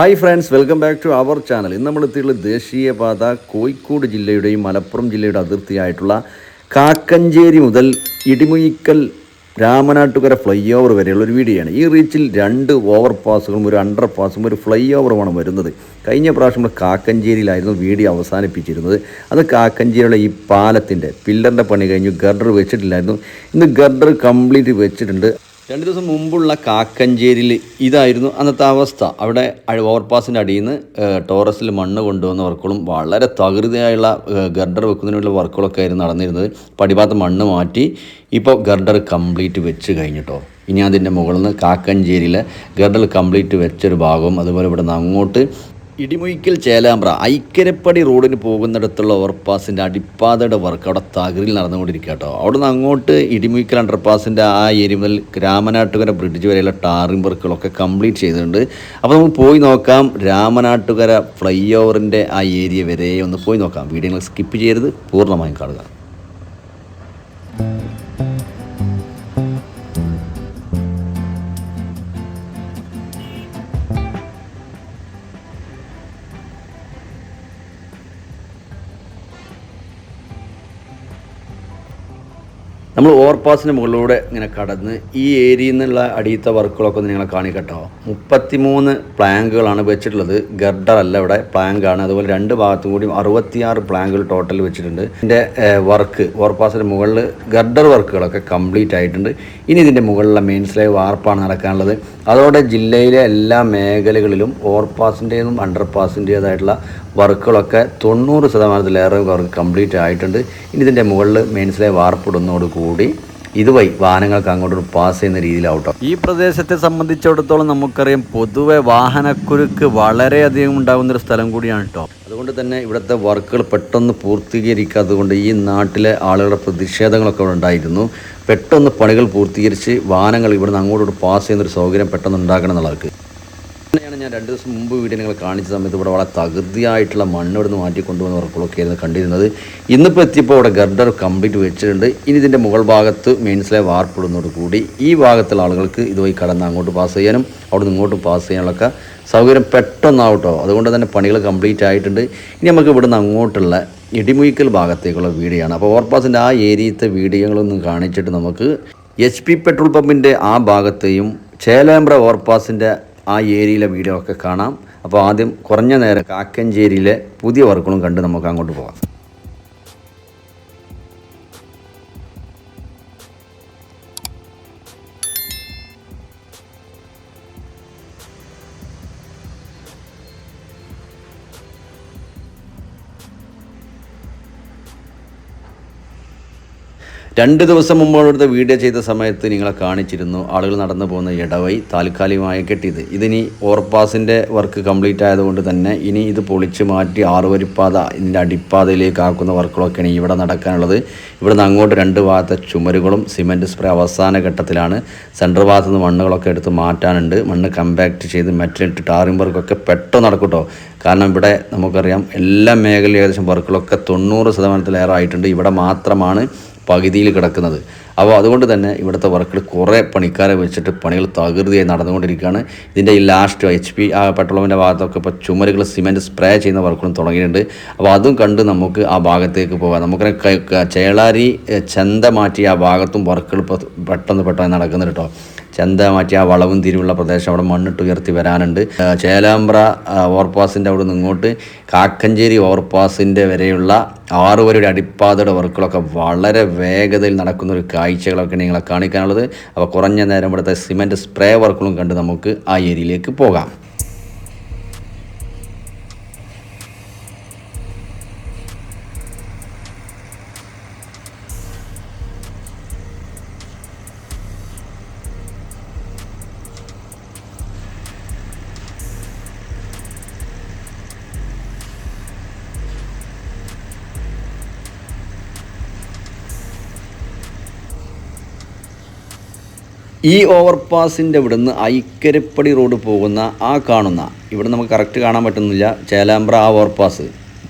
Hi friends welcome back to our channel. ഇന്ന് നമ്മൾ എത്തിയിട്ടുള്ള ദേശീയപാത കോഴിക്കോട് ജില്ലയുടെയും മലപ്പുറം ജില്ലയുടെ അതിർത്തിയായിട്ടുള്ള കാക്കഞ്ചേരി മുതൽ ഇടിമുയിക്കൽ രാമനാട്ടുകര ഫ്ലൈ ഓവർ വരെയുള്ള ഒരു വീഡിയോയാണ് ഈ റീച്ചിൽ രണ്ട് ഓവർ പാസുകളും ഒരു അണ്ടർ പാസും ഒരു ഫ്ലൈ ഓവറുമാണ് വരുന്നത്. കഴിഞ്ഞ പ്രാവശ്യം നമ്മൾ കാക്കഞ്ചേരിയിലായിരുന്നു വീഡിയോ അവസാനിപ്പിച്ചിരുന്നത്. അത് കാക്കഞ്ചേരിയുടെ ഈ പാലത്തിന്റെ പില്ലറിന്റെ പണി കഴിഞ്ഞു ഗർഡർ വെച്ചിട്ടില്ലായിരുന്നു. ഇന്ന് ഗർഡർ കംപ്ലീറ്റ് വെച്ചിട്ടുണ്ട്. രണ്ട് ദിവസം മുമ്പുള്ള കാക്കഞ്ചേരിയിൽ ഇതായിരുന്നു അന്നത്തെ അവസ്ഥ. അവിടെ ഓവർപാസിന്റെ അടിയിൽ നിന്ന് ടോറസിൽ മണ്ണ് കൊണ്ടുവന്ന വർക്കുകളും വളരെ തകൃതിയായുള്ള ഗർഡർ വെക്കുന്നതിനുള്ള വർക്കുകളൊക്കെ ആയിരുന്നു നടന്നിരുന്നത്. പടിഭാഗത്ത് മണ്ണ് മാറ്റി ഇപ്പോൾ ഗർഡർ കംപ്ലീറ്റ് വെച്ച് കഴിഞ്ഞിട്ടോ ഇനി അതിന്റെ മുകളിൽ നിന്ന് കാക്കഞ്ചേരിയിലെ ഗർഡർ കംപ്ലീറ്റ് വെച്ചൊരു ഭാഗവും അതുപോലെ ഇവിടെ നിന്ന് അങ്ങോട്ട് ഇടിമുയിക്കൽ ചേലാമ്പ്ര ഐക്കരപ്പടി റോഡിന് പോകുന്നിടത്തുള്ള ഓവർപാസിന്റെ അടിപ്പാതയുടെ വർക്ക് അവിടെ തകരിൽ നടന്നുകൊണ്ടിരിക്കുക കേട്ടോ. അവിടെ നിന്ന് അങ്ങോട്ട് ഇടിമുയിക്കൽ അണ്ടർപാസിന്റെ ആ ഏരിയ മുതൽ രാമനാട്ടുകര ബ്രിഡ്ജ് വരെയുള്ള ടാറിംഗ് വർക്കുകളൊക്കെ കംപ്ലീറ്റ് ചെയ്തിട്ടുണ്ട്. അപ്പോൾ നമുക്ക് പോയി നോക്കാം രാമനാട്ടുകര ഫ്ലൈ ഓവറിന്റെ ആ ഏരിയ വരെ ഒന്ന് പോയി നോക്കാം. വീഡിയോകൾ സ്കിപ്പ് ചെയ്യരുത് പൂർണമായും കാണുക. നമ്മൾ ഓവർപാസിന് മുകളിലൂടെ ഇങ്ങനെ കടന്ന് ഈ ഏരിയയിൽ നിന്നുള്ള അടിയത്തെ വർക്കുകളൊക്കെ ഒന്ന് നിങ്ങളെ കാണിക്കട്ടോ മുപ്പത്തിമൂന്ന് പ്ലാങ്കുകളാണ് വെച്ചിട്ടുള്ളത്. ഗർഡർ അല്ല ഇവിടെ പ്ലാങ്കാണ് അതുപോലെ രണ്ട് ഭാഗത്തും കൂടി അറുപത്തിയാറ് പ്ലാങ്കുകൾ ടോട്ടൽ വെച്ചിട്ടുണ്ട്. ഇതിന്റെ വർക്ക് ഓവർപാസിന് മുകളിൽ ഗർഡർ വർക്കുകളൊക്കെ കംപ്ലീറ്റ് ആയിട്ടുണ്ട്. ഇനി ഇതിന്റെ മുകളിലുള്ള മെയിൻ സ്ലൈവ് വാർപ്പാണ് നടക്കാനുള്ളത്. അതോടെ ജില്ലയിലെ എല്ലാ മേഖലകളിലും ഓവർപാസിന്റെതും അണ്ടർപാസിന്റേതായിട്ടുള്ള വർക്കുകളൊക്കെ തൊണ്ണൂറ് ശതമാനത്തിലേറെ വർക്ക് കംപ്ലീറ്റ് ആയിട്ടുണ്ട്. ഇനി ഇതിന്റെ മുകളിൽ മെയിൻസിലെ വാർപ്പിടുന്നതോട് കൂടി ഇതുവഴി വാഹനങ്ങൾക്ക് അങ്ങോട്ട് പാസ് ചെയ്യുന്ന രീതിയിലാവട്ടോ ഈ പ്രദേശത്തെ സംബന്ധിച്ചിടത്തോളം നമുക്കറിയാം പൊതുവെ വാഹനക്കുരുക്ക് വളരെയധികം ഉണ്ടാകുന്ന ഒരു സ്ഥലം കൂടിയാണ് കേട്ടോ. അതുകൊണ്ട് തന്നെ ഇവിടുത്തെ വർക്കുകൾ പെട്ടെന്ന് പൂർത്തീകരിക്കാത്തത് കൊണ്ട് ഈ നാട്ടിലെ ആളുകളുടെ പ്രതിഷേധങ്ങളൊക്കെ അവിടെ ഉണ്ടായിരുന്നു. പെട്ടെന്ന് പണികൾ പൂർത്തീകരിച്ച് വാഹനങ്ങൾ ഇവിടുന്ന് അങ്ങോട്ടോട്ട് പാസ് ചെയ്യുന്ന ഒരു സൗകര്യം പെട്ടെന്ന് ഉണ്ടാക്കണം എന്നുള്ളവർക്ക്. ഞാൻ രണ്ട് ദിവസം മുമ്പ് വീഡിയോ നിങ്ങൾ കാണിച്ച സമയത്ത് ഇവിടെ വളരെ തകൃതിയായിട്ടുള്ള മണ്ണ് ഇവിടുന്ന് മാറ്റി കൊണ്ടുവന്ന വർക്കുകളൊക്കെ ആയിരുന്നു കണ്ടിരുന്നത്. ഇന്നിപ്പോൾ എത്തിയപ്പോൾ അവിടെ ഗർഡർ കംപ്ലീറ്റ് വെച്ചിട്ടുണ്ട്. ഇനി ഇതിന്റെ മുകൾ ഭാഗത്ത് മെയിൻസിലെ വാർപ്പിടുന്നതോട് കൂടി ഈ ഭാഗത്തുള്ള ആളുകൾക്ക് ഇതുവഴി കടന്ന് അങ്ങോട്ട് പാസ് ചെയ്യാനും അവിടെ നിന്ന് ഇങ്ങോട്ട് പാസ് ചെയ്യാനുള്ളൊക്കെ സൗകര്യം പെട്ടെന്നാവട്ടോ. അതുകൊണ്ട് തന്നെ പണികൾ കംപ്ലീറ്റ് ആയിട്ടുണ്ട്. ഇനി നമുക്ക് ഇവിടുന്ന് അങ്ങോട്ടുള്ള ഇടിമുയിക്കൽ ഭാഗത്തേക്കുള്ള വീഡിയോ ആണ് അപ്പോൾ ഓവർപാസിന്റെ ആ ഏരിയത്തെ വീഡിയോകളൊന്നും കാണിച്ചിട്ട് നമുക്ക് എച്ച് പി പെട്രോൾ പമ്പിന്റെ ആ ഭാഗത്തെയും ചേലാമ്പ്ര ഓവർപാസിന്റെ ആ ഏരിയയിലെ വീഡിയോ ഒക്കെ കാണാം. അപ്പോൾ ആദ്യം കുറഞ്ഞ നേരം കാക്കഞ്ചേരിയിലെ പുതിയ വർക്കുകളും കണ്ട് നമുക്ക് അങ്ങോട്ട് പോകാം. രണ്ട് ദിവസം മുമ്പ് അവിടുത്തെ വീഡിയോ ചെയ്ത സമയത്ത് നിങ്ങളെ കാണിച്ചിരുന്നു. ആളുകൾ നടന്നു പോകുന്ന ഇടവഴി താൽക്കാലികമായി കെട്ടിയത്. ഇതിനി ഓവർപാസിന്റെ വർക്ക് കംപ്ലീറ്റ് ആയതുകൊണ്ട് തന്നെ ഇനി ഇത് പൊളിച്ച് മാറ്റി ആറുവരിപ്പാത ഇതിന്റെ അടിപ്പാതയിലേക്ക് ആക്കുന്ന വർക്കുകളൊക്കെയാണ് ഇവിടെ നടക്കാനുള്ളത്. ഇവിടെ നിന്ന് അങ്ങോട്ട് രണ്ട് ഭാഗത്തെ ചുമരുകളും സിമന്റ് സ്പ്രേ അവസാന ഘട്ടത്തിലാണ്. സെൻട്രൽ ഭാഗത്ത് നിന്ന് മണ്ണുകളൊക്കെ എടുത്ത് മാറ്റാനുണ്ട്. മണ്ണ് കമ്പാക്ട് ചെയ്ത് മെറ്റലിട്ട് ടാറിംഗ് വർക്കൊക്കെ പെട്ടെന്ന് നടക്കൂട്ടോ കാരണം ഇവിടെ നമുക്കറിയാം എല്ലാ മേഖലയും ഏകദേശം വർക്കുകളൊക്കെ തൊണ്ണൂറ് ശതമാനത്തിലേറെ ആയിട്ടുണ്ട്. ഇവിടെ മാത്രമാണ് പകുതിയിൽ കിടക്കുന്നത്. അപ്പോൾ അതുകൊണ്ട് തന്നെ ഇവിടുത്തെ വർക്കിൽ കുറേ പണിക്കാരെ വെച്ചിട്ട് പണികൾ തകൃതിയായി നടന്നുകൊണ്ടിരിക്കുകയാണ്. ഇതിന്റെ ഈ ലാസ്റ്റ് എച്ച് പി ആ പെട്രോളിന്റെ ഭാഗത്തൊക്കെ ഇപ്പോൾ ചുമരുകൾ സിമെന്റ് സ്പ്രേ ചെയ്യുന്ന വർക്കുകളും തുടങ്ങിയിട്ടുണ്ട്. അപ്പോൾ അതും കണ്ട് നമുക്ക് ആ ഭാഗത്തേക്ക് പോകാം. നമുക്കിങ്ങനെ ചേളാരി ചന്ത മാറ്റി ആ ഭാഗത്തും വർക്കുകൾ ഇപ്പോൾ പെട്ടെന്ന് പെട്ടെന്ന് നടക്കുന്നുണ്ട് കേട്ടോ. ചന്ത മാറ്റി ആ വളവും തിരിവുള്ള പ്രദേശം അവിടെ മണ്ണിട്ട് ഉയർത്തി വരാനുണ്ട്. ചേലാമ്പ്ര ഓവർപാസിന്റെ അവിടെ നിന്ന് ഇങ്ങോട്ട് കാക്കഞ്ചേരി ഓവർപാസിന്റെ വരെയുള്ള ആറ് വരെയുടെ അടിപ്പാതയുടെ വർക്കുകളൊക്കെ വളരെ വേഗതയിൽ നടക്കുന്ന ഒരു കാഴ്ചകളൊക്കെ നിങ്ങളെ കാണിക്കാനുള്ളത്. അപ്പോൾ കുറഞ്ഞ നേരം ഇവിടുത്തെ സിമെന്റ് സ്പ്രേ വർക്കുകളും കണ്ട് നമുക്ക് ആ ഏരിയയിലേക്ക് പോകാം. ഈ ഓവർപാസിന്റെ ഇവിടുന്ന് ഐക്കരപ്പടി റോഡ് പോകുന്ന ആ കാണുന്ന ഇവിടെ നമുക്ക് കറക്റ്റ് കാണാൻ പറ്റുന്നില്ല ചേലാമ്പ്ര ആ ഓവർപാസ്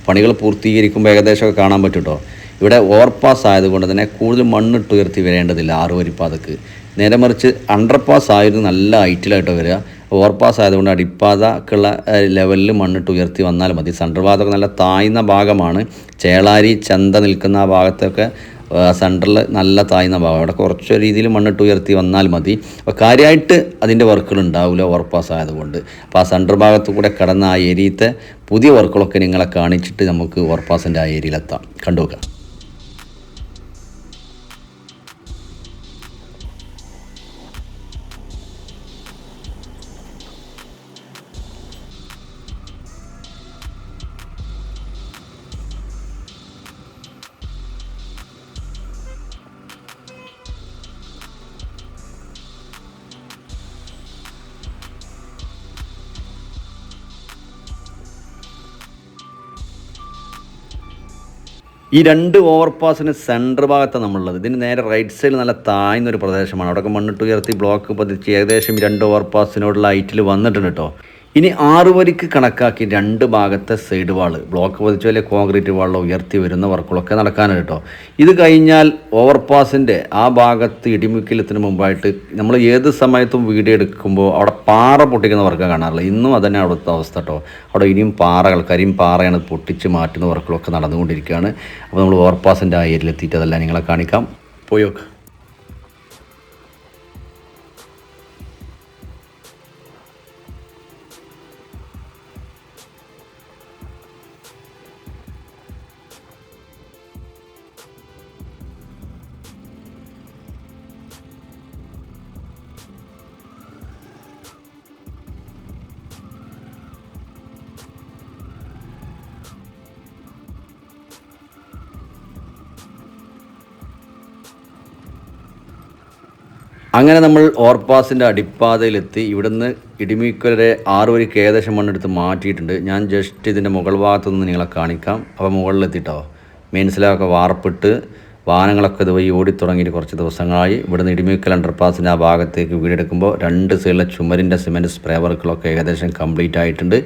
പണികൾ പൂർത്തീകരിക്കുമ്പോൾ ഏകദേശമൊക്കെ കാണാൻ പറ്റും കേട്ടോ ഇവിടെ ഓവർപാസ് ആയതുകൊണ്ട് തന്നെ കൂടുതൽ മണ്ണിട്ട് ഉയർത്തി വരേണ്ടതില്ല ആറ് വരിപ്പാതക്ക്. നേരെ മറിച്ച് അണ്ടർപാസ് ആയിരുന്നു നല്ല ഹൈറ്റിലായിട്ട് വരിക ഓവർപാസ് ആയതുകൊണ്ട് അടിപ്പാതക്കുള്ള ലെവലിൽ മണ്ണിട്ട് ഉയർത്തി വന്നാൽ മതി. സെൻട്രൽ ഭാഗത്തൊക്കെ നല്ല താഴ്ന്ന ഭാഗമാണ്. ചേളാരി ചന്ത നിൽക്കുന്ന ആ ഭാഗത്തൊക്കെ സെന്ററിൽ നല്ല താഴ്ന്ന ഭാഗം. അവിടെ കുറച്ച് രീതിയിൽ മണ്ണിട്ട് ഉയർത്തി വന്നാൽ മതി. അപ്പോൾ കാര്യമായിട്ട് അതിന്റെ വർക്കുകൾ ഉണ്ടാവില്ല ഓവർപാസ് ആയതുകൊണ്ട്. അപ്പോൾ ആ സെന്റർ ഭാഗത്ത് കൂടെ കടന്ന ആ ഏരിയത്തെ പുതിയ വർക്കുകളൊക്കെ നിങ്ങളെ കാണിച്ചിട്ട് നമുക്ക് ഓവർപാസിന്റെ ആ ഏരിയയിലെത്താം കണ്ടുവെക്കാം ഈ രണ്ട് ഓവർ ഓവർപാസിന് സെന്റർ ഭാഗത്താണ് നമ്മളുള്ളത്. ഇതിന് നേരെ റൈറ്റ് സൈഡിൽ നല്ല താഴ്ന്ന ഒരു പ്രദേശമാണ്. അവിടെയൊക്കെ മണ്ണിട്ട് ഉയർത്തി ബ്ലോക്ക് പതിച്ച് ഏകദേശം രണ്ട് രണ്ട് ഓവർപാസിനോടുള്ള ഹൈറ്റിൽ വന്നിട്ടുണ്ട് കേട്ടോ ഇനി ആറ് വരിക്ക് കണക്കാക്കി രണ്ട് ഭാഗത്തെ സൈഡ് വാൾ ബ്ലോക്ക് പതിച്ചോ അല്ലെങ്കിൽ കോൺക്രീറ്റ് വാളിൽ ഉയർത്തി വരുന്ന വർക്കുകളൊക്കെ നടക്കാനുണ്ട് കേട്ടോ. ഇത് കഴിഞ്ഞാൽ ഓവർപാസിന്റെ ആ ഭാഗത്ത് ഇടിമുക്കിലെത്തിന് മുമ്പായിട്ട് നമ്മൾ ഏത് സമയത്തും വീഡിയോ എടുക്കുമ്പോൾ അവിടെ പാറ പൊട്ടിക്കുന്ന വർക്കാണ് കാണാറുള്ളത്. ഇന്നും അതന്നെ അവിടുത്തെ അവസ്ഥ കേട്ടോ. അവിടെ ഇനിയും പാറകൾ കരിയും പാറയാണ് പൊട്ടിച്ച് മാറ്റുന്ന വർക്കുകളൊക്കെ നടന്നുകൊണ്ടിരിക്കുകയാണ്. അപ്പോൾ നമ്മൾ ഓവർപാസിന്റെ ആ ഏരിയയിലെത്തിയിട്ട് അതെല്ലാം നിങ്ങളെ കാണിക്കാം. പോയോക്ക് അങ്ങനെ നമ്മൾ ഓർപ്പാസിന്റെ അടിപ്പാതയിലെത്തി. ഇവിടുന്ന് ഇടിമീക്കലരെ ആറ് വരിക്ക് ഏകദേശം മണ്ണെടുത്ത് മാറ്റിയിട്ടുണ്ട്. ഞാൻ ജസ്റ്റ് ഇതിന്റെ മുകൾ ഭാഗത്തു നിന്ന് നിങ്ങളെ കാണിക്കാം. അപ്പോൾ മുകളിലെത്തിട്ടോ. മെയിൻസിലൊക്കെ വാർപ്പിട്ട് വാഹനങ്ങളൊക്കെ ഇതുവഴി ഓടിത്തുടങ്ങിയിട്ട് കുറച്ച് ദിവസങ്ങളായി. ഇവിടുന്ന് ഇടിമീക്കൽ അണ്ടർപാസിന്റെ ആ ഭാഗത്തേക്ക് വീടെടുക്കുമ്പോൾ രണ്ട് സൈഡിലെ ചുമരിന്റെ സിമെന്റ് സ്പ്രേ വർക്കുകളൊക്കെ ഏകദേശം കംപ്ലീറ്റ് ആയിട്ടുണ്ട്.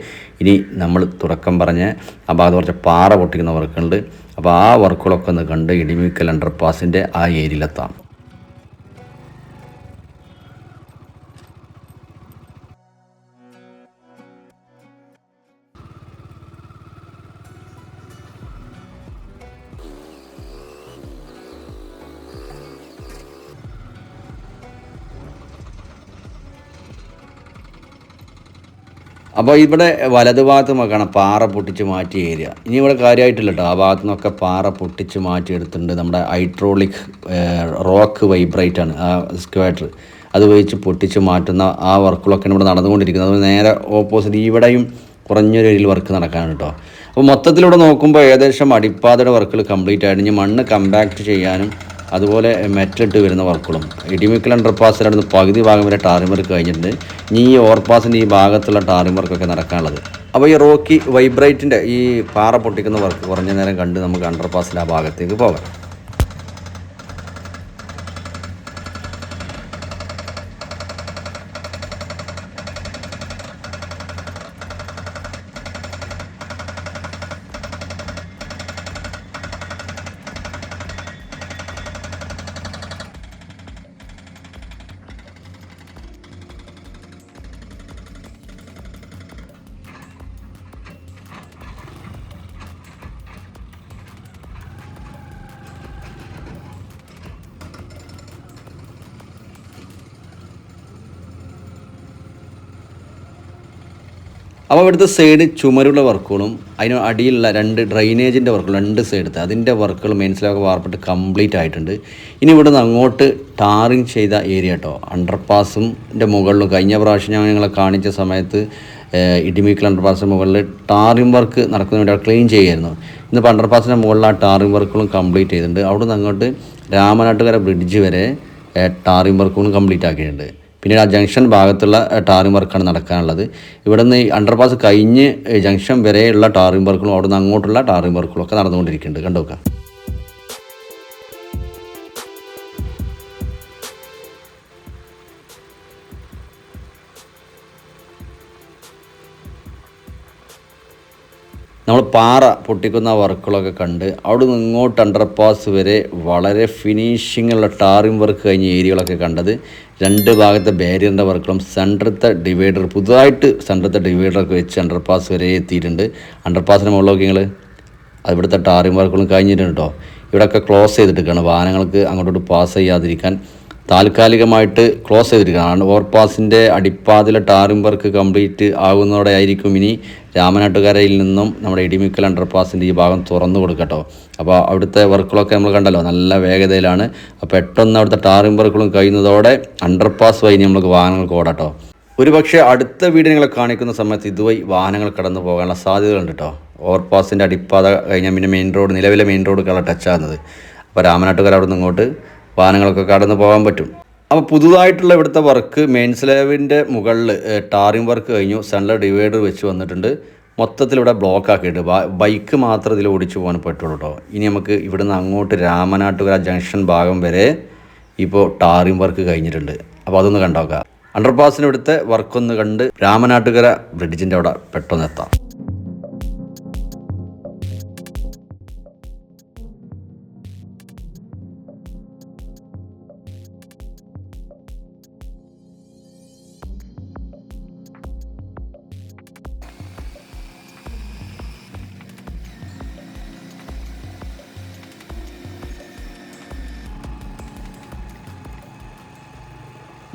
ഇനി നമ്മൾ തുടക്കം പറഞ്ഞ് ആ ഭാഗത്ത് കുറച്ച് പാറ പൊട്ടിക്കുന്ന വർക്കുണ്ട് അപ്പോൾ ആ വർക്കുകളൊക്കെ ഒന്ന് കണ്ട് ഇടിമീക്കൽ അണ്ടർപാസിന്റെ ആ ഏരിയയിലെത്താം. അപ്പോൾ ഇവിടെ വലതുഭാഗത്ത് നോക്കണം പാറ പൊട്ടിച്ച് മാറ്റിയ ഏരിയ. ഇനി ഇവിടെ കാര്യമായിട്ടില്ല കേട്ടോ ആ ഭാഗത്തു നിന്നൊക്കെ പാറ പൊട്ടിച്ച് മാറ്റിയെടുത്തിട്ടുണ്ട്. നമ്മുടെ ഹൈഡ്രോളിക് റോക്ക് വൈബ്രേറ്റ് ആണ് ആ സ്ക്വാറ്റർ അത് ഉപയോഗിച്ച് പൊട്ടിച്ച് മാറ്റുന്ന ആ വർക്കുകളൊക്കെ ഇവിടെ നടന്നുകൊണ്ടിരിക്കുന്നത്. അത് നേരെ ഓപ്പോസിറ്റ് ഇവിടെയും കുറഞ്ഞൊരു രീതിയിൽ വർക്ക് നടക്കാനാണ് കേട്ടോ. അപ്പോൾ മൊത്തത്തിലൂടെ നോക്കുമ്പോൾ ഏകദേശം അടിപ്പാതയുടെ വർക്കുകൾ കംപ്ലീറ്റ് ആയിട്ട് ഇനി മണ്ണ് കമ്പാക്ട് ചെയ്യാനും അതുപോലെ മെറ്റിട്ട് വരുന്ന വർക്കുകളും. ഇടിമിക്കൽ അണ്ടർപാസിന്റെ അടുത്ത് പകുതി ഭാഗം വരെ വർക്ക് കഴിഞ്ഞിട്ടുണ്ട്. ഇനി ഈ ഓവർപാസിന്റെ ഈ ഭാഗത്തുള്ള ടാറിംഗ് വർക്കൊക്കെ നടക്കാനുള്ളത്. അപ്പോൾ ഈ റോക്കി വൈബ്രേറ്റിന്റെ ഈ പാറ പൊട്ടിക്കുന്ന വർക്ക് കുറഞ്ഞ നേരം കണ്ട് നമുക്ക് അണ്ടർപാസിന്റെ ആ ഭാഗത്തേക്ക് പോകാം. അപ്പോൾ ഇവിടുത്തെ സൈഡ് ചുമരുള്ള വർക്കുകളും അതിന് അടിയിലുള്ള രണ്ട് ഡ്രൈനേജിന്റെ വർക്കുകൾ രണ്ട് സൈഡത്തെ അതിന്റെ വർക്കുകൾ മെയിൻസിലൊക്കെ വാർപ്പിട്ട് കംപ്ലീറ്റ് ആയിട്ടുണ്ട്. ഇനി ഇവിടുന്ന് അങ്ങോട്ട് ടാറിങ് ചെയ്ത ഏരിയ കേട്ടോ അണ്ടർപാസിന്റെ മുകളിലും കഴിഞ്ഞ പ്രാവശ്യം ഞാൻ നിങ്ങളെ കാണിച്ച സമയത്ത് ഇടിമീക്കൽ അണ്ടർപാസിന് മുകളിൽ ടാറിങ് വർക്ക് നടക്കുന്ന വേണ്ടി ക്ലീൻ ചെയ്യായിരുന്നു. ഇന്നിപ്പോൾ അണ്ടർപാസിന്റെ മുകളിൽ ആ ടാറിങ് വർക്കുകളും കംപ്ലീറ്റ് ചെയ്തിട്ടുണ്ട്. അവിടുന്ന് അങ്ങോട്ട് രാമനാട്ടുകര ബ്രിഡ്ജ് വരെ ടാറിങ് വർക്കുകളും കംപ്ലീറ്റ് ആക്കിയിട്ടുണ്ട്. പിന്നീട് ആ ജംഗ്ഷൻ ഭാഗത്തുള്ള ടാറിംഗ് വർക്കാണ് നടക്കാനുള്ളത്. ഇവിടെ നിന്ന് അണ്ടർപാസ് കഴിഞ്ഞ് ജംഗ്ഷൻ വരെയുള്ള ടാറിംഗ് വർക്കുകളും അവിടെ നിന്ന് അങ്ങോട്ടുള്ള ടാറിംഗ് വർക്കുകളും ഒക്കെ നടന്നുകൊണ്ടിരിക്കുന്നുണ്ട്. കണ്ടോക്കാം? നമ്മൾ പാറ പൊട്ടിക്കുന്ന വർക്കുകളൊക്കെ കണ്ട് അവിടെ നിന്ന് ഇങ്ങോട്ട് അണ്ടർപാസ് വരെ വളരെ ഫിനിഷിങ്ങുള്ള ടാറിംഗ് വർക്ക് കഴിഞ്ഞ ഏരിയകളൊക്കെ കണ്ടത്. രണ്ട് ഭാഗത്തെ ബാരിയറിന്റെ വർക്കുകളും സെന്ററത്തെ ഡിവൈഡർ പുതുതായിട്ട് സെന്ററത്തെ ഡിവൈഡറൊക്കെ വെച്ച് അണ്ടർപാസ് വരെ എത്തിയിട്ടുണ്ട്. അണ്ടർപാസിന് മുകളിലൊക്കെ നിങ്ങൾ അതിവിടുത്തെ ടാറിംഗ് വർക്കുകളും കഴിഞ്ഞിട്ടുണ്ട് കേട്ടോ ഇവിടെയൊക്കെ ക്ലോസ് ചെയ്തിട്ടിരിക്കുകയാണ് വാഹനങ്ങൾക്ക് അങ്ങോട്ടോട്ട് പാസ് ചെയ്യാതിരിക്കാൻ താൽക്കാലികമായിട്ട് ക്ലോസ് ചെയ്തിരിക്കുകയാണ്. ഓവർപാസിന്റെ അടിപ്പാതിലെ ടാറിംഗ് വർക്ക് കംപ്ലീറ്റ് ആകുന്നതോടെ ആയിരിക്കും ഇനി രാമനാട്ടുകരയിൽ നിന്നും നമ്മുടെ ഇടിമിക്കൽ അണ്ടർപാസിന്റെ ഈ ഭാഗം തുറന്നു കൊടുക്കട്ടോ. അപ്പോൾ അവിടുത്തെ വർക്കുകളൊക്കെ നമ്മൾ കണ്ടല്ലോ നല്ല വേഗതയിലാണ്. അപ്പോൾ പെട്ടെന്ന് അവിടുത്തെ ടാറിംഗ് വർക്കുകളും കഴിയുന്നതോടെ അണ്ടർപാസ് വഴി നമുക്ക് വാഹനങ്ങൾക്ക് ഓടാട്ടോ. ഒരു പക്ഷേ അടുത്ത വീടിനെ കാണിക്കുന്ന സമയത്ത് ഇതുവഴി വാഹനങ്ങൾ കടന്നു പോകാനുള്ള സാധ്യതകളുണ്ട് കേട്ടോ. ഓവർപാസിന്റെ അടിപ്പാത കഴിഞ്ഞാൽ പിന്നെ മെയിൻ റോഡ് നിലവിലെ മെയിൻ റോഡ് ടച്ച് ആകുന്നത്. അപ്പോൾ രാമനാട്ടുകാർ അവിടെ നിന്ന് ഇങ്ങോട്ട് വാഹനങ്ങളൊക്കെ കടന്നു പോകാൻ പറ്റും. അപ്പോൾ പുതുതായിട്ടുള്ള ഇവിടുത്തെ വർക്ക് മെയിൻ സ്ലേവിന്റെ മുകളിൽ ടാറിംഗ് വർക്ക് കഴിഞ്ഞു. സെൻട്രൽ ഡിവൈഡർ വെച്ച് വന്നിട്ടുണ്ട്. മൊത്തത്തിൽ ഇവിടെ ബ്ലോക്ക് ആക്കിയിട്ട് ബൈക്ക് മാത്രം ഇതിൽ ഓടിച്ചു പോകാൻ പറ്റുള്ളൂ കേട്ടോ ഇനി നമുക്ക് ഇവിടുന്ന് അങ്ങോട്ട് രാമനാട്ടുകര ജംഗ്ഷൻ ഭാഗം വരെ ഇപ്പോൾ ടാറിംഗ് വർക്ക് കഴിഞ്ഞിട്ടുണ്ട്. അപ്പോൾ അതൊന്ന് കണ്ടോക്കാം. അണ്ടർപാസിന് ഇവിടുത്തെ വർക്കൊന്ന് കണ്ട് രാമനാട്ടുകര ബ്രിഡ്ജിന്റെ അവിടെ പെട്ടെന്ന് എത്താം.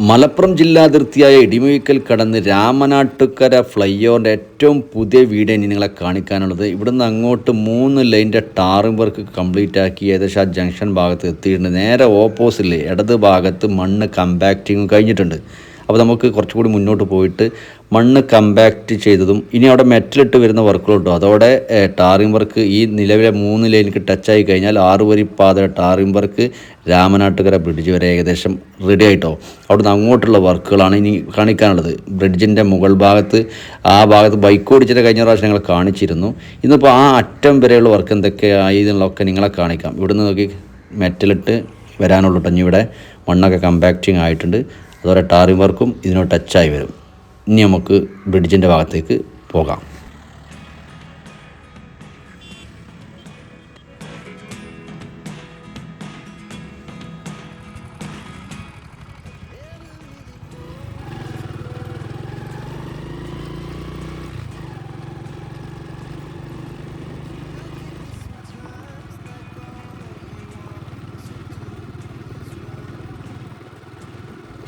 മലപ്പുറം ജില്ലാതിർത്തിയായ ഇടിമുഴിക്കൽ കടന്ന് രാമനാട്ടുക്കര ഫ്ലൈ ഓവറിന്റെ ഏറ്റവും പുതിയ വീഡിയോ നിങ്ങളെ കാണിക്കാനുള്ളത്. ഇവിടുന്ന് അങ്ങോട്ട് മൂന്ന് ലൈന്റെ ടാറിംഗ് വർക്ക് കംപ്ലീറ്റ് ആക്കി ഏകദേശം ആ ജംഗ്ഷൻ ഭാഗത്ത് എത്തിയിട്ടുണ്ട്. നേരെ ഓപ്പോസിറ്റിൽ ഇടത് ഭാഗത്ത് മണ്ണ് കമ്പാക്റ്റിങ് കഴിഞ്ഞിട്ടുണ്ട്. അപ്പോൾ നമുക്ക് കുറച്ചുകൂടി മുന്നോട്ട് പോയിട്ട് മണ്ണ് കമ്പാക്റ്റ് ചെയ്തതും ഇനി അവിടെ മെറ്റലിട്ട് വരുന്ന വർക്കുകളുണ്ടോ അതോടെ ടാറിംഗ് വർക്ക് ഈ നിലവിലെ മൂന്ന് ലൈനിക്ക് ടച്ചായി കഴിഞ്ഞാൽ ആറ് വരി പാത ടാറിംഗ് വർക്ക് രാമനാട്ടുകര ബ്രിഡ്ജ് വരെ ഏകദേശം റെഡി ആയിട്ടോ. അവിടുന്ന് അങ്ങോട്ടുള്ള വർക്കുകളാണ് ഇനി കാണിക്കാനുള്ളത്. ബ്രിഡ്ജിന്റെ മുകൾ ഭാഗത്ത് ആ ഭാഗത്ത് ബൈക്ക് ഓടിച്ചിട്ട് കഴിഞ്ഞ പ്രാവശ്യം ഞങ്ങൾ കാണിച്ചിരുന്നു. ഇന്നിപ്പോൾ ആ അറ്റം വരെയുള്ള വർക്ക് എന്തൊക്കെയായി എന്നുള്ളതൊക്കെ നിങ്ങളെ കാണിക്കാം. ഇവിടുന്ന് നോക്കി മെറ്റലിട്ട് വരാനുള്ളൂ ഇവിടെ മണ്ണൊക്കെ കമ്പാക്റ്റിങ് ആയിട്ടുണ്ട്. അതുപോലെ ടാറിംഗ് വർക്കും ഇതിനോട് ടച്ചായി വരും. ഇനി നമുക്ക് ബ്രിഡ്ജിന്റെ ഭാഗത്തേക്ക് പോകാം.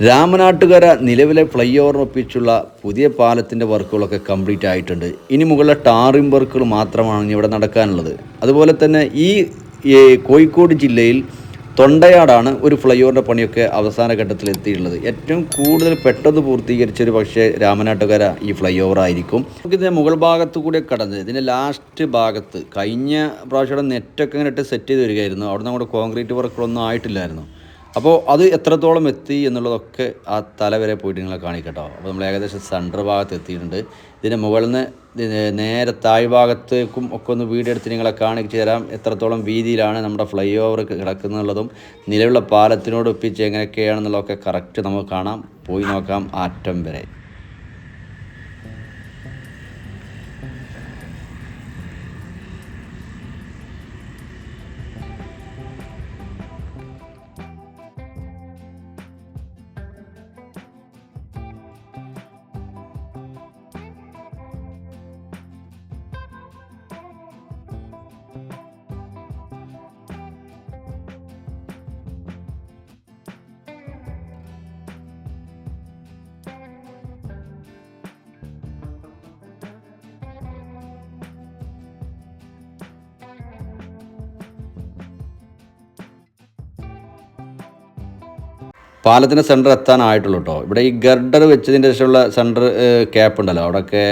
രാമനാട്ടുകര നിലവിലെ ഫ്ലൈ ഓവറിനൊപ്പിച്ചുള്ള പുതിയ പാലത്തിന്റെ വർക്കുകളൊക്കെ കംപ്ലീറ്റ് ആയിട്ടുണ്ട്. ഇനി മുകളിലെ ടാറിംഗ് വർക്കുകൾ മാത്രമാണ് ഇവിടെ നടക്കാനുള്ളത്. അതുപോലെ തന്നെ ഈ ഈ കോഴിക്കോട് ജില്ലയിൽ തൊണ്ടയാടാണ് ഒരു ഫ്ലൈ ഓവറിന്റെ പണിയൊക്കെ അവസാന ഘട്ടത്തിൽ എത്തിയിട്ടുള്ളത്. ഏറ്റവും കൂടുതൽ പെട്ടെന്ന് പൂർത്തീകരിച്ചൊരു പക്ഷേ രാമനാട്ടുകര ഈ ഫ്ലൈ ഓവർ ആയിരിക്കും. നമുക്കിതിന്റെ മുകൾ ഭാഗത്ത് കൂടെ കടന്ന് ഇതിന്റെ ലാസ്റ്റ് ഭാഗത്ത് കഴിഞ്ഞ പ്രാവശ്യം നെറ്റൊക്കെ ഇങ്ങനെ ഇട്ട് സെറ്റ് ചെയ്ത് വരികയായിരുന്നു. അവിടെ നമ്മുടെ കോൺക്രീറ്റ് വർക്കുകളൊന്നും ആയിട്ടില്ലായിരുന്നു. അപ്പോൾ അത് എത്രത്തോളം എത്തി എന്നുള്ളതൊക്കെ ആ തല വരെ പോയിട്ട് നിങ്ങളെ കാണിക്കട്ടോ. അപ്പോൾ നമ്മൾ ഏകദേശം സെന്റർ ഭാഗത്ത് എത്തിയിട്ടുണ്ട്. ഇതിന്റെ മുകളിൽ നിന്ന് നേരെ താഴ്ഭാഗത്തേക്കും ഒക്കെ ഒന്ന് വീഡിയോ എടുത്ത് നിങ്ങളെ കാണിച്ചു തരാം. എത്രത്തോളം വീതിയിലാണ് നമ്മുടെ ഫ്ലൈ ഓവർ കിടക്കുന്നുള്ളതും നിലവിലുള്ള പാലത്തിനോട് ഒപ്പിച്ച് എങ്ങനെയൊക്കെയാണെന്നുള്ളതൊക്കെ കറക്റ്റ് നമുക്ക് കാണാം. പോയി നോക്കാം ആറ്റം വരെ. പാലത്തിന്റെ സെന്റർ എത്താനായിട്ടുള്ളൂ കേട്ടോ ഇവിടെ ഈ ഗർഡർ വെച്ചതിന്റെ ശേഷമുള്ള സെന്റർ ക്യാപ്പ് ഉണ്ടല്ലോ. അവിടെയൊക്കെ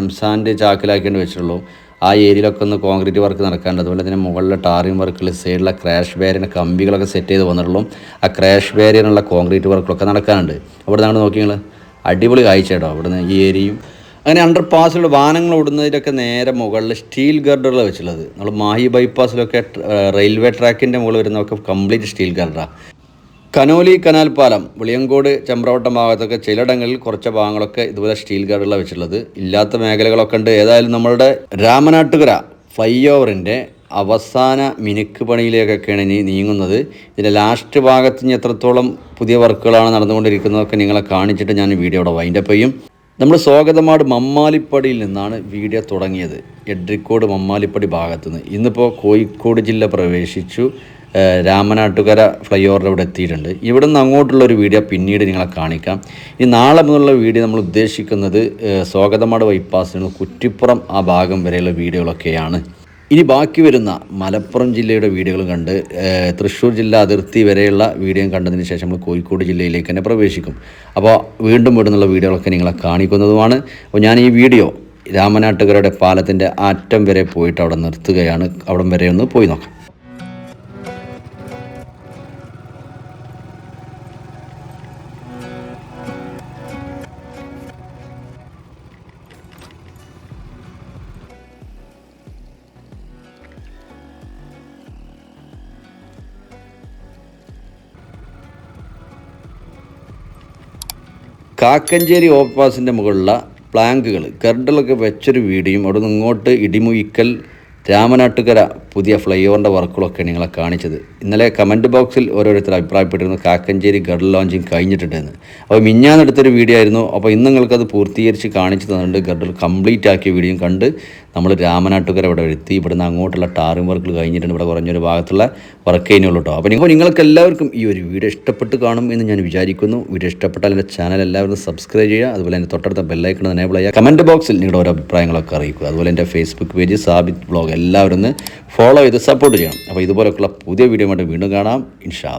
എംസാൻഡ് ചാക്കിലാക്കിയിട്ട് വെച്ചിട്ടുള്ളൂ. ആ ഏരിയയിലൊക്കെ ഒന്ന് കോൺക്രീറ്റ് വർക്ക് നടക്കാനുണ്ട്. അതുപോലെ തന്നെ മുകളിലെ ടാറിംഗ് വർക്കിൽ സൈഡിലെ ക്രാഷ് ബാരിയറിന് കമ്പികളൊക്കെ സെറ്റ് ചെയ്ത് വന്നിട്ടുള്ളൂ. ആ ക്രാഷ് ബാരിയറിനുള്ള കോൺക്രീറ്റ് വർക്കുകളൊക്കെ നടക്കാനുണ്ട്. അവിടെ നിന്നാണ് നോക്കി അടിപൊളി കാഴ്ച കേട്ടോ അവിടുന്ന് ഈ ഏരിയയും. അങ്ങനെ അണ്ടർ പാസിലുള്ള വാഹനങ്ങൾ ഓടുന്നതിലൊക്കെ നേരെ മുകളിൽ സ്റ്റീൽ ഗർഡറുകൾ വെച്ചുള്ളത് നമ്മൾ മാഹി ബൈപ്പാസിലൊക്കെ റെയിൽവേ ട്രാക്കിന്റെ മുകളിൽ വരുന്നതൊക്കെ കംപ്ലീറ്റ് സ്റ്റീൽ ഗർഡറാണ് കനോലി കനാൽ പാലം വെളിയങ്കോട് ചമ്പ്രവട്ടം ഭാഗത്തൊക്കെ ചിലയിടങ്ങളിൽ കുറച്ച് ഭാഗങ്ങളൊക്കെ ഇതുപോലെ സ്റ്റീൽ ഗാർഡുകളാണ് വെച്ചിട്ടുള്ളത്. ഇല്ലാത്ത മേഖലകളൊക്കെ ഉണ്ട്. ഏതായാലും നമ്മളുടെ രാമനാട്ടുകര ഫ്ലൈ ഓവറിന്റെ അവസാന മിനുക്ക് പണിയിലേക്കൊക്കെയാണ് ഇനി നീങ്ങുന്നത്. ഇതിന്റെ ലാസ്റ്റ് ഭാഗത്ത് ഇനി എത്രത്തോളം പുതിയ വർക്കുകളാണ് നടന്നുകൊണ്ടിരിക്കുന്നതൊക്കെ നിങ്ങളെ കാണിച്ചിട്ട് ഞാൻ വീഡിയോ ഇവിടെ വൈൻഡപ്പ് ചെയ്യും. നമ്മൾ സ്വാഗതമാട് മമ്മാലിപ്പടിയിൽ നിന്നാണ് വീഡിയോ തുടങ്ങിയത്. എഡ്രിക്കോട് മമ്മാലിപ്പടി ഭാഗത്തുനിന്ന്. ഇന്നിപ്പോൾ കോഴിക്കോട് ജില്ല പ്രവേശിച്ചു. രാമനാട്ടുകര ഫ്ലൈ ഓവറിൽ ഇവിടെ എത്തിയിട്ടുണ്ട്. ഇവിടെ നിന്ന് അങ്ങോട്ടുള്ള ഒരു വീഡിയോ പിന്നീട് നിങ്ങളെ കാണിക്കാം. ഈ നാളെ മുതലുള്ള വീഡിയോ നമ്മൾ ഉദ്ദേശിക്കുന്നത് സ്വാഗതമാട് ബൈപ്പാസിൽ കുറ്റിപ്പുറം ആ ഭാഗം വരെയുള്ള വീഡിയോകളൊക്കെയാണ്. ഇനി ബാക്കി വരുന്ന മലപ്പുറം ജില്ലയുടെ വീഡിയോകൾ കണ്ട് തൃശ്ശൂർ ജില്ല അതിർത്തി വരെയുള്ള വീഡിയോ കണ്ടതിന് ശേഷം നമ്മൾ കോഴിക്കോട് ജില്ലയിലേക്ക് തന്നെ പ്രവേശിക്കും. അപ്പോൾ വീണ്ടും വീടുന്നുള്ള വീഡിയോകളൊക്കെ നിങ്ങളെ കാണിക്കുന്നതുമാണ്. അപ്പോൾ ഞാൻ ഈ വീഡിയോ രാമനാട്ടുകരയുടെ പാലത്തിന്റെ അറ്റം വരെ പോയിട്ട് അവിടെ നിർത്തുകയാണ്. അവിടം വരെ ഒന്ന് പോയി നോക്കാം. കാക്കഞ്ചേരി ഓവർപാസിന്റെ മുകളിലുള്ള പ്ലാങ്കുകൾ കരണ്ടിലൊക്കെ വെച്ചൊരു വീഡിയോയും അവിടെ നിന്ന് ഇങ്ങോട്ട് ഇടിമുയിക്കൽ രാമനാട്ടുകര പുതിയ ഫ്ലൈ ഓവറിന്റെ വർക്കുകളൊക്കെ നിങ്ങളെ കാണിച്ചത്. ഇന്നലെ കമന്റ് ബോക്സിൽ ഓരോരുത്തർ അഭിപ്രായപ്പെട്ടിരുന്നു കാക്കഞ്ചേരി ഗർഡൽ ലോഞ്ചിങ് കഴിഞ്ഞിട്ടുണ്ടെന്ന്. അപ്പോൾ മിഞ്ഞാന്നെടുത്തൊരു വീഡിയോ ആയിരുന്നു. അപ്പോൾ ഇന്ന് നിങ്ങൾക്കത് പൂർത്തീകരിച്ച് കാണിച്ചു തന്നിട്ടുണ്ട്. ഗഡൽ കംപ്ലീറ്റ് ആക്കിയ വീഡിയോ കണ്ട് നമ്മൾ രാമനാട്ടുകര ഇവിടെ എത്തി. ഇവിടുന്ന് അങ്ങോട്ടുള്ള ടാറിംഗ് വർക്കുകൾ കഴിഞ്ഞിട്ടുണ്ട്. ഇവിടെ കുറഞ്ഞൊരു ഭാഗത്തുള്ള വർക്ക് കഴിഞ്ഞുള്ളൂ കേട്ടോ. അപ്പോൾ നിങ്ങൾ നിങ്ങൾക്ക് എല്ലാവർക്കും ഈ ഒരു വീഡിയോ ഇഷ്ടപ്പെട്ട് കാണും എന്ന് ഞാൻ വിചാരിക്കുന്നു. വീഡിയോ ഇഷ്ടപ്പെട്ടാൽ എന്റെ ചാനൽ എല്ലാവരും സബ്സ്ക്രൈബ് ചെയ്യുക. അതുപോലെ എന്റെ തൊട്ടടുത്ത ബെല്ലൈക്കൺ എനേബിൾ ചെയ്യുക. കമന്റ് ബോക്സിൽ നിങ്ങളുടെ ഓരോ അഭിപ്രായങ്ങളൊക്കെ അറിയിക്കുക. അതുപോലെ എന്റെ ഫേസ്ബുക്ക് പേജ് സാബിത് ബ്ലോഗ് എല്ലാവരും ഒന്ന് ഫോളോ ചെയ്ത് സപ്പോർട്ട് ചെയ്യണം അപ്പോൾ ഇതുപോലൊക്കെയുള്ള പുതിയ വീഡിയോ വീണ്ടും കാണാം ഇൻഷാ.